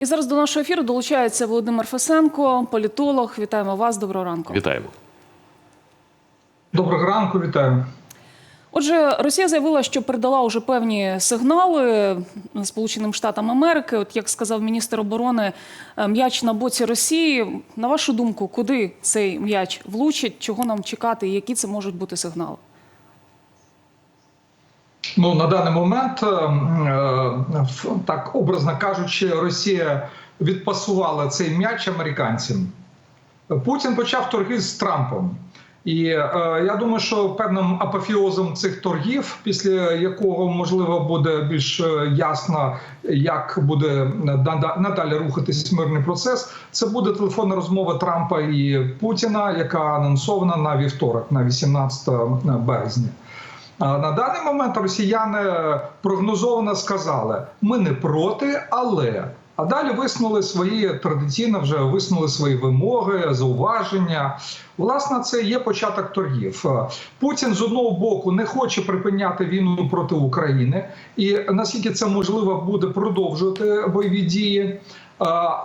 І зараз до нашого ефіру долучається Володимир Фесенко, політолог. Вітаємо вас. Доброго ранку. Вітаємо. Доброго ранку, вітаю. Отже, Росія заявила, що передала уже певні сигнали Сполученим Штатам Америки. От як сказав міністр оборони, е, м'яч на боці Росії. На вашу думку, куди цей м'яч влучить? Чого нам чекати? і Які це можуть бути сигнали? Ну на даний момент, е, е, так образно кажучи, Росія відпасувала цей м'яч американцям. Путін почав торги з Трампом. І е, я думаю, що певним апофіозом цих торгів, після якого можливо буде більш е, ясно, як буде надалі рухатись мирний процес, це буде телефонна розмова Трампа і Путіна, яка анонсована на вівторок, на 18 березня. На даний момент росіяни прогнозовано сказали: ми не проти, але. А далі висунули свої традиційно вже висунули свої вимоги, зауваження. Власне, це є початок торгів. Путін з одного боку не хоче припиняти війну проти України, і наскільки це можливо буде продовжувати бойові дії.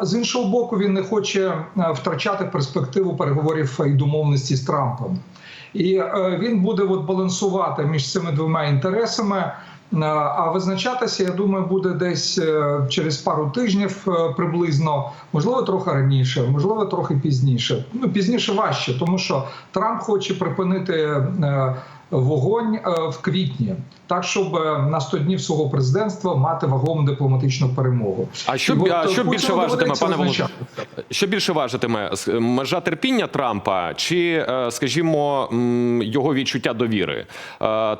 З іншого боку, він не хоче втрачати перспективу переговорів і домовленості з Трампом. І е, він буде от балансувати між цими двома інтересами. Е, А визначатися, я думаю, буде десь е, через пару тижнів приблизно, можливо, трохи раніше, можливо, трохи пізніше. Ну пізніше важче, тому що Трамп хоче припинити вогонь е, в квітні, так щоб е, на 100 днів свого президентства мати вагову дипломатичну перемогу. А що, от, а е, що більше важитиме, пане. Володимире? Що більше важитиме межа терпіння Трампа чи, скажімо, його відчуття довіри?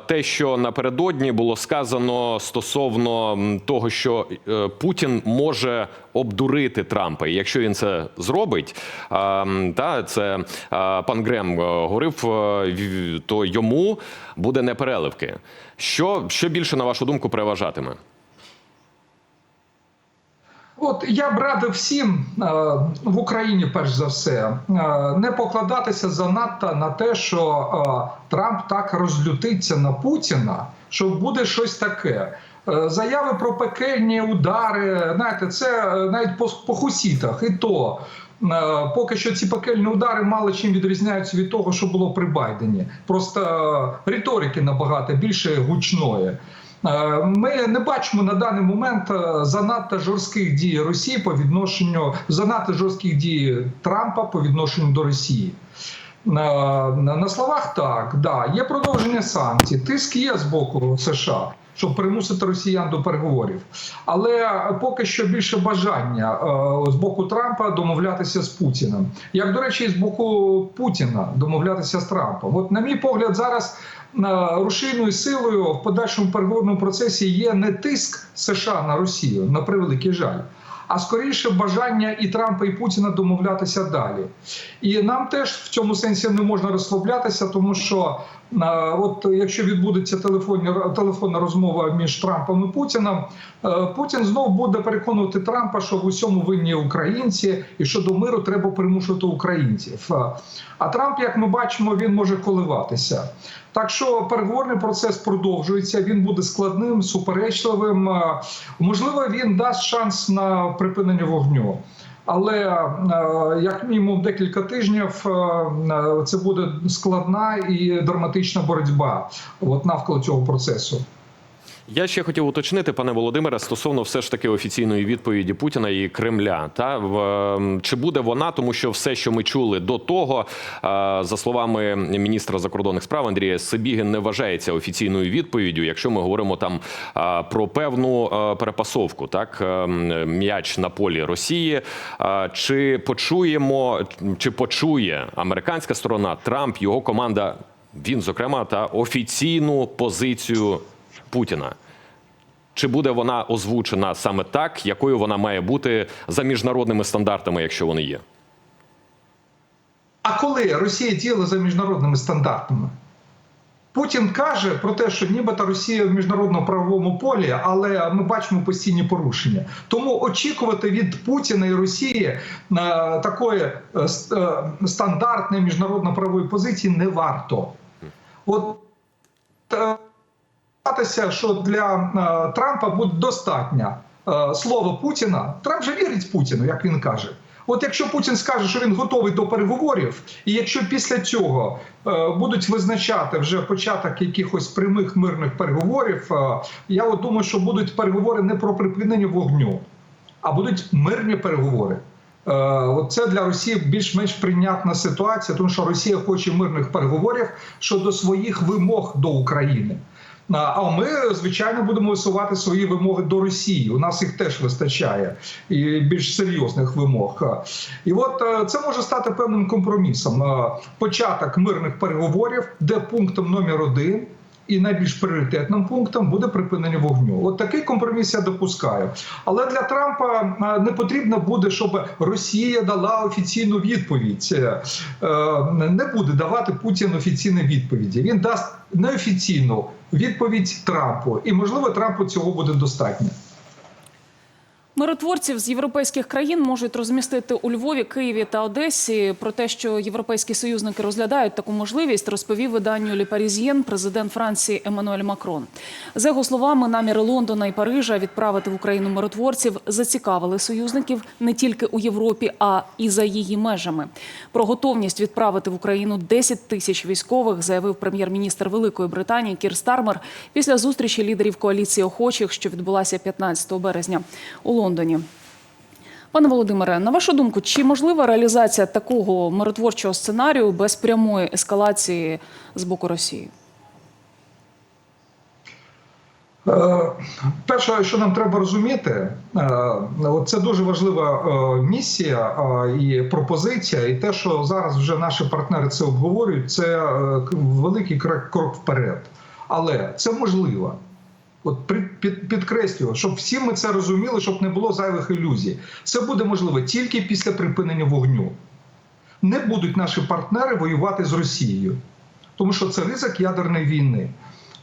Те, що напередодні було сказано стосовно того, що Путін може обдурити Трампа, і якщо він це зробить, та це пан Грем е, говорив, е, то йому буде непереливки. Що, що більше на вашу думку переважатиме? От я б радив всім е, в Україні, перш за все, не покладатися занадто на те, що Трамп так розлютиться на Путіна, що буде щось таке. Е, Заяви про пекельні удари, знаєте, це е, навіть по, по хусітах, і то. е, Поки що ці пекельні удари мало чим відрізняються від того, що було при Байдені. Просто риторики набагато більше гучної. Ми не бачимо на даний момент занадто жорстких дій Росії по відношенню занадто жорстких дій Трампа по відношенню до Росії. На, на словах так, да, є продовження санкцій, тиск є з боку США, щоб примусити росіян до переговорів. Але поки що більше бажання е, з боку Трампа домовлятися з Путіним. Як, до речі, з боку Путіна домовлятися з Трампом. От, на мій погляд, зараз е, рушійною силою в подальшому переговорному процесі є не тиск США на Росію, на превеликий жаль. А скоріше бажання і Трампа, і Путіна домовлятися далі. І нам теж в цьому сенсі не можна розслаблятися, тому що от якщо відбудеться телефонні телефонна розмова між Трампом і Путіним, е, Путін знов буде переконувати Трампа, що в усьому винні українці, і що до миру треба примушувати українців. Е, А Трамп, як ми бачимо, він може коливатися. Так що переговорний процес продовжується. Він буде складним, суперечливим. Е, Можливо, він дасть шанс на припинення вогню. Але е, як мінімум декілька тижнів е, це буде складна і драматична боротьба от навколо цього процесу. Я ще хотів уточнити, пане Володимире, стосовно все ж таки офіційної відповіді Путіна і Кремля. Та ем, чи буде вона, тому що все, що ми чули до того, е, за словами міністра закордонних справ Андрія Сибігін, не вважається офіційною відповіддю, якщо ми говоримо там е, про певну е, перепасовку, так ем, м'яч на полі Росії. Чи почуємо, чи почує американська сторона Трамп, його команда? Він, зокрема, та офіційну позицію Путіна. Чи буде вона озвучена саме так, якою вона має бути за міжнародними стандартами, якщо вони є? А коли Росія діяла за міжнародними стандартами? Путін каже про те, що нібито Росія в міжнародному правовому полі, але ми бачимо постійні порушення. Тому очікувати від Путіна і Росії е, такої е, е, стандартної міжнародно-правової позиції не варто. От е, що для е, Трампа буде достатньо е, слово Путіна, Трамп же вірить Путіну, як він каже. От якщо Путін скаже, що він готовий до переговорів, і якщо після цього е, будуть визначати вже початок якихось прямих мирних переговорів, я от думаю, що будуть переговори не про припинення вогню, а будуть мирні переговори. Це для Росії більш-менш прийнятна ситуація, тому що Росія хоче мирних переговорів щодо своїх вимог до України. А- ми, звичайно, будемо висувати свої вимоги до Росії. У нас їх теж вистачає і більш серйозних вимог. І от е, це може стати певним компромісом. Початок мирних переговорів, де пунктом номер один. І найбільш пріоритетним пунктом буде припинення вогню. От такий компроміс я допускаю. Але для Трампа е, не потрібно буде, щоб Росія дала офіційну відповідь. Е, Не буде давати Путін офіційні відповіді. Він дасть неофіційну відповідь Трампу, і можливо Трампу цього буде достатньо. Миротворців з європейських країн можуть розмістити у Львові, Києві та Одесі. Про те, що європейські союзники розглядають таку можливість, розповів виданню Лі Парізьєн президент Франції Еммануель Макрон. За його словами, наміри Лондона і Парижа відправити в Україну миротворців зацікавили союзників не тільки у Європі, а і за її межами. Про готовність відправити в Україну 10 тисяч військових заявив прем'єр-міністр Великої Британії Кір Стармер після зустрічі лідерів коаліції охочих, що відбулася 15 березня у Лондоні. Пане Володимире, на вашу думку, чи можлива реалізація такого миротворчого сценарію без прямої ескалації з боку Росії? Е, Перше, що нам треба розуміти, е, це дуже важлива е, місія і пропозиція, і те, що зараз вже наші партнери це обговорюють, це великий крок вперед. Але це можливо. От під, підкреслюю, щоб всі ми це розуміли, щоб не було зайвих ілюзій. Це буде можливо тільки після припинення вогню. Не будуть наші партнери воювати з Росією, тому що це ризик ядерної війни.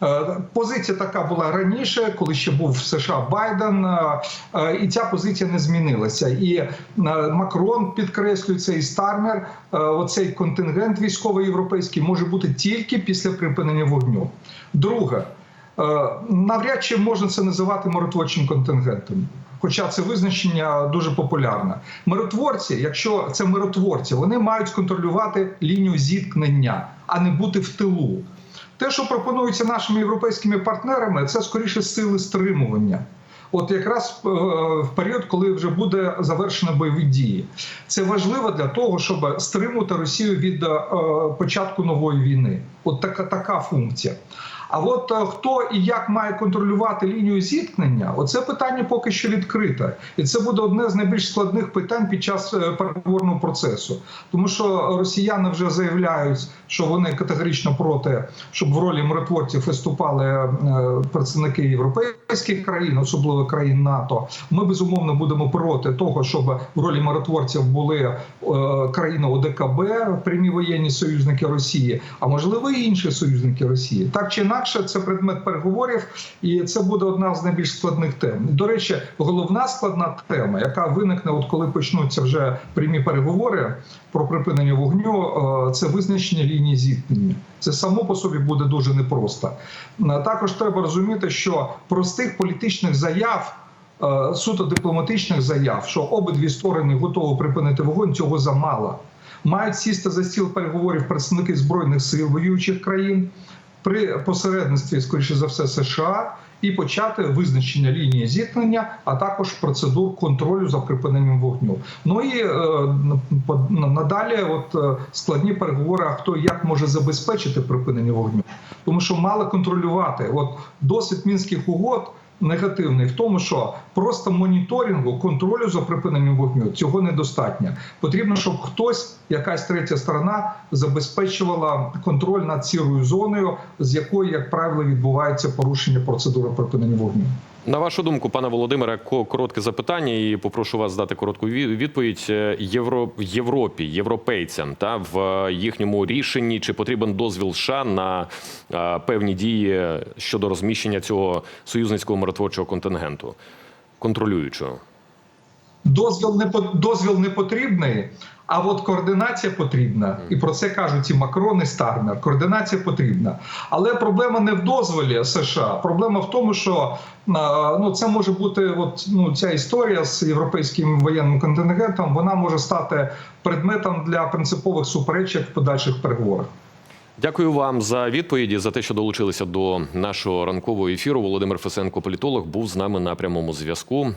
Е, Позиція така була раніше, коли ще був в США Байден, е, е, і ця позиція не змінилася. І Макрон підкреслюється, і Стармер. Оцей контингент військовий європейський може бути тільки після припинення вогню. Друге, навряд чи можна це називати миротворчим контингентом. Хоча це визначення дуже популярне. Миротворці, якщо це миротворці, вони мають контролювати лінію зіткнення, а не бути в тилу. Те, що пропонується нашими європейськими партнерами, це скоріше сили стримування. От якраз е, в період, коли вже буде завершено бойові дії, це важливо для того, щоб стримувати Росію від е, початку нової війни. От така така функція. А от е, хто і як має контролювати лінію зіткнення, оце питання поки що відкрите, і це буде одне з найбільш складних питань під час е, переговорного процесу, тому що росіяни вже заявляють, що вони категорично проти, щоб в ролі миротворців виступали е, представники європейських країн, особливо країн НАТО. Ми безумовно будемо проти того, щоб в ролі миротворців були країни ОДКБ, прямі воєнні союзники Росії, а можливо і інші союзники Росії. Так чи інакше, це предмет переговорів, і це буде одна з найбільш складних тем. До речі, головна складна тема, яка виникне, от коли почнуться вже прямі переговори про припинення вогню, е, це визначення лінії зіткнення. Це само по собі буде дуже непросто. Е, Також треба розуміти, що простих політичних заяв. е, Суто дипломатичних заяв, що обидві сторони готові припинити вогонь, цього замало. Мають сісти за стіл переговорів представники збройних сил воюючих країн при посередництві, скоріше за все, США, і почати визначення лінії зіткнення, а також процедур контролю за припиненням вогню. Ну і е, надалі, от е, складні переговори, а хто як може забезпечити припинення вогню, тому що мали контролювати. От досвід мінських угод. Негативний в тому, що просто моніторингу контролю за припиненням вогню цього недостатньо. Потрібно, щоб хтось, якась третя сторона, забезпечувала контроль над сірою зоною, з якої, як правило, відбувається порушення процедури припинення вогню. На вашу думку, пане Володимире, ко- коротке запитання, і попрошу вас дати коротку ві- відповідь. Е, Євро Європі, європейцям та в е, їхньому рішенні чи потрібен дозвіл США на е, певні дії щодо розміщення цього союзницького миротворчого контингенту, контролюючого. Дозвіл не по- дозвіл не потрібний. А от координація потрібна, і про це кажуть і Макрон, і Стармер. Координація потрібна. Але проблема не в дозволі США. Проблема в тому, що ну це може бути, от ну ця історія з європейським воєнним контингентом. Вона може стати предметом для принципових суперечок в подальших переговорах. Дякую вам за відповіді за те, що долучилися до нашого ранкового ефіру. Володимир Фесенко, політолог, був з нами на прямому зв'язку.